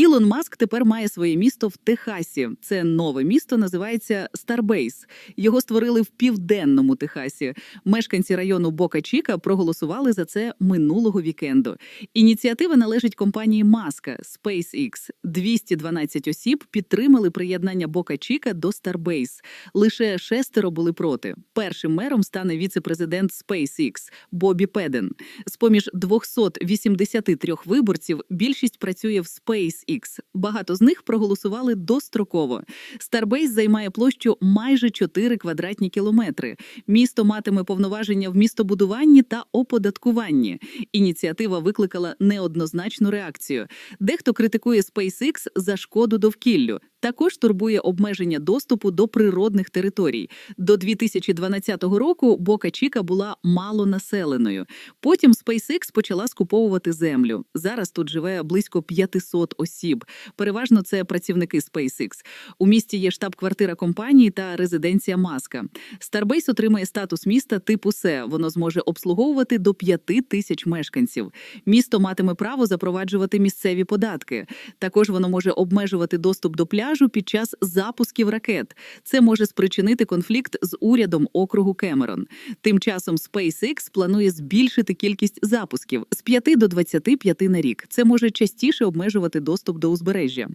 Ілон Маск тепер має своє місто в Техасі. Це нове місто називається Старбейс. Його створили в південному Техасі. Мешканці району Бока Чіка проголосували за це минулого вікенду. Ініціатива належить компанії Маска SpaceX. 212 осіб підтримали приєднання Бока Чіка до Старбейс. Лише шестеро були проти. Першим мером стане віце-президент SpaceX Бобі Педен. З поміж 283 виборців більшість працює в SpaceX. Багато з них проголосували достроково. Старбейс займає площу майже 4 квадратні кілометри. Місто матиме повноваження в містобудуванні та оподаткуванні. Ініціатива викликала неоднозначну реакцію. Дехто критикує SpaceX за шкоду довкіллю. Також турбує обмеження доступу до природних територій. До 2012 року Бока Чіка була малонаселеною. Потім SpaceX почала скуповувати землю. Зараз тут живе близько 500 осіб. Переважно це працівники SpaceX. У місті є штаб-квартира компанії та резиденція Маска. Старбейс отримає статус міста типу С. Воно зможе обслуговувати до 5 тисяч мешканців. Місто матиме право запроваджувати місцеві податки. Також воно може обмежувати доступ до пляжу під час запусків ракет. Це може спричинити конфлікт з урядом округу Кемерон. Тим часом SpaceX планує збільшити кількість запусків з 5 до 25 на рік. Це може частіше обмежувати доступ до узбережжя.